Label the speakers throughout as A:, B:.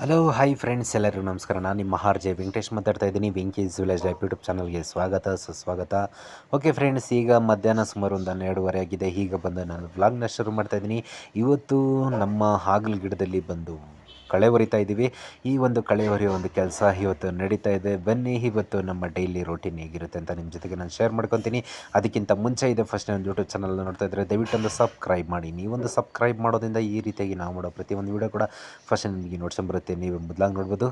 A: Hello hi friends ಎಲ್ಲರಿಗೂ ನಮಸ್ಕಾರ. ನಾನು ನಿಮ್ಮ ಆರ್ ಜೆ ವೆಂಕಟೇಶ್ ಮಾತಾಡ್ತಾ ಇದ್ದೀನಿ. ವೆಂಕೀಸ್ ವಿಲೇಜ್ ಲೈಫ್ ಯೂಟ್ಯೂಬ್ ಚಾನಲ್ಗೆ ಸ್ವಾಗತ, ಸುಸ್ವಾಗತ. ಓಕೆ ಫ್ರೆಂಡ್ಸ್ ಈಗ ಮಧ್ಯಾಹ್ನ ಸುಮಾರು ಒಂದು ಹನ್ನೆರಡುವರೆ ಆಗಿದೆ. ಈಗ ಬಂದು ನಾನು ವ್ಲಾಗ್ನ ಶುರು ಮಾಡ್ತಾ ಇದ್ದೀನಿ. ಇವತ್ತು ನಮ್ಮ ಹಾಗಲ ಗಿಡದಲ್ಲಿ ಬಂದು ಕಳೆ ಹೊರಿತಾ ಇದ್ದೀವಿ. ಈ ಒಂದು ಕಳೆ ಹೊರೆಯೋ ಒಂದು ಕೆಲಸ ಇವತ್ತು ನಡೀತಾ ಇದೆ. ಬನ್ನಿ, ಇವತ್ತು ನಮ್ಮ ಡೈಲಿ ರೋಟೀನ್ ಹೇಗಿರುತ್ತೆ ಅಂತ ನಿಮ್ಮ ಜೊತೆಗೆ ನಾನು ಶೇರ್ ಮಾಡ್ಕೊತೀನಿ. ಅದಕ್ಕಿಂತ ಮುಂಚೆ ಇದೆ ಫಸ್ಟ್ ನಾನು ಯೂಟ್ಯೂಬ್ ಚಾನಲ್ ನೋಡ್ತಾ ಇದ್ದರೆ ದಯವಿಟ್ಟು ಒಂದು ಸಬ್ಸ್ಕ್ರೈಬ್ ಮಾಡಿ. ನೀವೊಂದು ಸಬ್ಸ್ಕ್ರೈಬ್ ಮಾಡೋದ್ರಿಂದ ಈ ರೀತಿಯಾಗಿ ನಾವು ಮಾಡೋ ಪ್ರತಿಯೊಂದು ವೀಡಿಯೋ ಕೂಡ ಫಸ್ಟ್ ನಿಮಗೆ ನೋಡ್ಸ್ಕೊಂಬರುತ್ತೆ ನೀವು ಮೊದಲಾಗಿ ನೋಡ್ಬೋದು.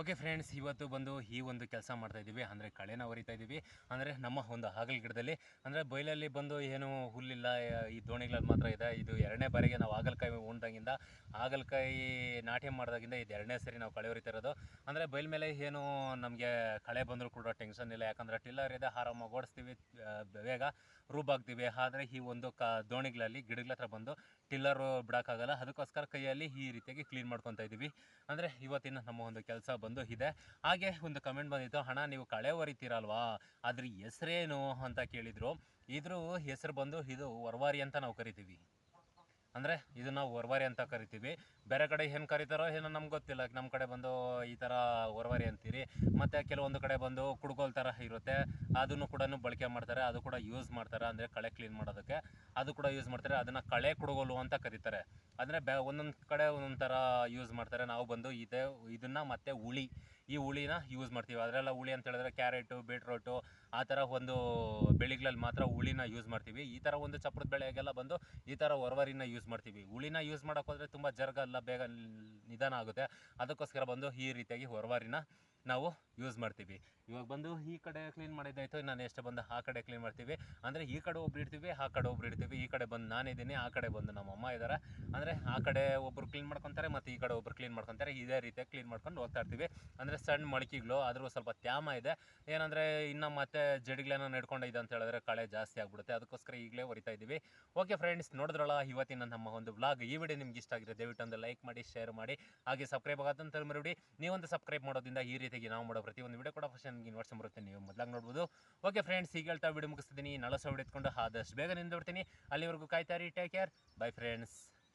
B: ಓಕೆ ಫ್ರೆಂಡ್ಸ್ ಇವತ್ತು ಬಂದು ಈ ಒಂದು ಕೆಲಸ ಮಾಡ್ತಾ ಇದ್ದೀವಿ. ಅಂದರೆ ಕಳೆನ ಹೊರಿತಾ ಇದ್ದೀವಿ. ಅಂದರೆ ನಮ್ಮ ಒಂದು ಹಾಗಲ ಗಿಡದಲ್ಲಿ, ಅಂದರೆ ಬಯಲಲ್ಲಿ ಬಂದು ಏನು ಹುಲ್ಲಿಲ್ಲ, ಈ ದೋಣಿಗಳಲ್ಲಿ ಮಾತ್ರ ಇದೆ. ಇದು ಎರಡನೇ ಬಾರಿಗೆ ನಾವು ಹಾಗಲಕಾಯಿ ಉಂಡಂಗಿಂದ ಹಾಗಲಕಾಯಿ ನಾಟಿ ಮಾಡಿದಾಗಿಂದ ಇದು ಎರಡನೇ ಸರಿ ನಾವು ಕಳೆ ಹೊರಿತಾ ಇರೋದು. ಅಂದರೆ ಬಯಲ ಮೇಲೆ ಏನು ನಮಗೆ ಕಳೆ ಬಂದರೂ ಕೂಡ ಟೆನ್ಷನ್ ಇಲ್ಲ. ಯಾಕಂದರೆ ಟಿಲ್ಲರ್ ಇದೆ, ಆರಾಮಾಗಿ ಓಡಿಸ್ತೀವಿ ಬೇಗ ಬೇಗ ರೂಬಾಗ್ತೀವಿ ಆದರೆ ಈ ಒಂದು ಕ, ದೋಣಿಗಳಲ್ಲಿ ಗಿಡಗಳ ಹತ್ರ ಬಂದು ಟಿಲ್ಲರು ಬಿಡೋಕ್ಕಾಗಲ್ಲ. ಅದಕ್ಕೋಸ್ಕರ ಕೈಯಲ್ಲಿ ಈ ರೀತಿಯಾಗಿ ಕ್ಲೀನ್ ಮಾಡ್ಕೊತಾ ಇದ್ದೀವಿ ಅಂದರೆ ಇವತ್ತಿನ ನಮ್ಮ ಒಂದು ಕೆಲಸ ಬಂದು ಇದೆ. ಹಾಗೆ ಒಂದು ಕಮೆಂಟ್ ಬಂದಿತ್ತು, ಹಣ ನೀವು ಕಳೆ ಹೊರಿತೀರಲ್ವಾ ಅದ್ರ ಹೆಸರೇನು? ಅಂತ ಕೇಳಿದರು. ಇದ್ರ ಹೆಸರು ಬಂದು ಇದು ವರ್ವಾರಿ ಅಂತ ನಾವು ಕರಿತೀವಿ. ಅಂದರೆ ಇದನ್ನ ನಾವು ವರ್ವಾರಿ ಅಂತ ಕರಿತೀವಿ. ಬೇರೆ ಕಡೆ ಏನು ಕರಿತಾರೋ ಏನೋ ನಮ್ಗೆ ಗೊತ್ತಿಲ್ಲ. ನಮ್ಮ ಕಡೆ ಬಂದು ಈ ಥರ ವರ್ವಾರಿ ಅಂತೀರಿ. ಮತ್ತು ಕೆಲವೊಂದು ಕಡೆ ಬಂದು ಕುಡ್ಗೋಲ್ ಥರ ಇರುತ್ತೆ. ಅದನ್ನು ಕೂಡ ಬಳಕೆ ಮಾಡ್ತಾರೆ. ಅದು ಕೂಡ ಯೂಸ್ ಮಾಡ್ತಾರೆ. ಅಂದರೆ ಕಳೆ ಕ್ಲೀನ್ ಮಾಡೋದಕ್ಕೆ ಅದು ಕೂಡ ಯೂಸ್ ಮಾಡ್ತಾರೆ. ಅದನ್ನು ಕಳೆ ಕುಡುಗೋಲು ಅಂತ ಕರೀತಾರೆ. ಅಂದರೆ ಬೆ ಒಂದೊಂದು ಕಡೆ ಒಂದೊಂದು ಥರ ಯೂಸ್ ಮಾಡ್ತಾರೆ. ನಾವು ಬಂದು ಇದೆ ಇದನ್ನು ಮತ್ತೆ ಉಳಿ ಈ ಹುಳಿನ ಯೂಸ್ ಮಾಡ್ತೀವಿ. ಅದರೆಲ್ಲ ಹುಳಿ ಅಂತ ಹೇಳಿದ್ರೆ ಕ್ಯಾರೆಟು ಬೀಟ್ರೋಟು ಆ ಥರ ಒಂದು ಬೆಳೆಗಳಲ್ಲಿ ಮಾತ್ರ ಹುಳಿನ ಯೂಸ್ ಮಾಡ್ತೀವಿ. ಈ ಥರ ಒಂದು ಚಪ್ರದ ಬೆಳೆಗೆಲ್ಲ ಬಂದು ಈ ಥರ ಹೊರವರಿನ ಯೂಸ್ ಮಾಡ್ತೀವಿ. ಹುಳಿನ ಯೂಸ್ ಮಾಡೋಕ್ಕೋದ್ರೆ ತುಂಬ ಜರ್ಗಲ್ಲ ಬೇಗ ನಿಧಾನ ಆಗುತ್ತೆ. ಅದಕ್ಕೋಸ್ಕರ ಬಂದು ಈ ರೀತಿಯಾಗಿ ಹೊರವಾರಿನ ನಾವು ಯೂಸ್ ಮಾಡ್ತೀವಿ. ಇವಾಗ ಬಂದು ಈ ಕಡೆ ಕ್ಲೀನ್ ಮಾಡಿದ್ದಾಯ್ತು ನಾನು ಎಷ್ಟು ಬಂದು ಆ ಕಡೆ ಕ್ಲೀನ್ ಮಾಡ್ತೀವಿ. ಅಂದರೆ ಈ ಕಡೆ ಒಬ್ರು ಇಡ್ತೀವಿ ಆ ಕಡೆ ಒಬ್ರು ಇಡ್ತೀವಿ ಈ ಕಡೆ ಬಂದು ನಾನಿದ್ದೀನಿ ಆ ಕಡೆ ಬಂದು ನಮ್ಮ ಅಮ್ಮ ಇದ್ದಾರೆ ಅಂದರೆ ಆ ಕಡೆ ಒಬ್ರು ಕ್ಲೀನ್ ಮಾಡ್ಕೊತಾರೆ, ಮತ್ತು ಈ ಕಡೆ ಒಬ್ರು ಕ್ಲೀನ್ ಮಾಡ್ಕೊತಾರೆ. ಇದೇ ರೀತಿಯಾಗಿ ಕ್ಲೀನ್ ಮಾಡ್ಕೊಂಡು ಹೋಗ್ತಾ ಇರ್ತೀವಿ. ಅಂದರೆ ಸಣ್ಣ ಮಡಿಕೆಗಳು, ಆದರೂ ಸ್ವಲ್ಪ ತ್ಯಾಮ ಇದೆ. ಏನಂದರೆ ಇನ್ನು ಮತ್ತೆ ಜಡಿಗಳನ್ನ ನೆಡ್ಕೊಂಡಿದೆ ಅಂತ ಹೇಳಿದ್ರೆ ಕಳೆ ಜಾಸ್ತಿ ಆಗ್ಬಿಡುತ್ತೆ. ಅದಕ್ಕೋಸ್ಕರ ಈಗಲೇ ಹೊರಿತಾ ಇದ್ದೀವಿ. ಓಕೆ ಫ್ರೆಂಡ್ಸ್ ನೋಡಿದ್ರಲ್ಲ, ಇವತ್ತಿನ ನಮ್ಮ ಒಂದು ವ್ಲಾಗ್ ಈ ವಿಡಿಯೋ ನಿಮ್ಗೆ ಇಷ್ಟ ಆಗಿದೆ ದಯವಿಟ್ಟು ಒಂದು ಲೈಕ್ ಮಾಡಿ ಶೇರ್ ಮಾಡಿ. ಹಾಗೆ ಸಬ್ಸ್ಕ್ರೈಬ್ ಆಗೋದಂತ ಮರಿಬಿಡಿ ನೀವೊಂದು ಸಬ್ಸ್ಕ್ರೈಬ್ ಮಾಡೋದ್ರಿಂದ ಈ ರೀತಿಯಾಗಿ ನಾವು ಮಾಡೋ ಒಂದು ವಿಡಿಯೋ ಕೂಡ ಫಸ್ಟ್ ನಿಮಗೆ ವಾಟ್ಸಪ್ ಬರುತ್ತೆ, ನೀವು ಮೊದಲಾಗಿ ನೋಡ್ಬೋದು. ಓಕೆ ಫ್ರೆಂಡ್ಸ್ ಈಗ ಹೇಳ್ತಾ ವಿಡಿಯೋ ಮುಗಿಸ್ತಿದ್ದೀನಿ ನಳಸ ವಿಡಿಯೋ ಎತ್ಕೊಂಡು ಆದಷ್ಟು ಬೇಗ ನಿಂದು ಬಿಡ್ತೀನಿ ಅಲ್ಲಿವರೆಗೂ ಕಾಯ್ತಾರಿ ಟೇಕ್ ಕೇರ್ ಬೈ ಫ್ರೆಂಡ್ಸ್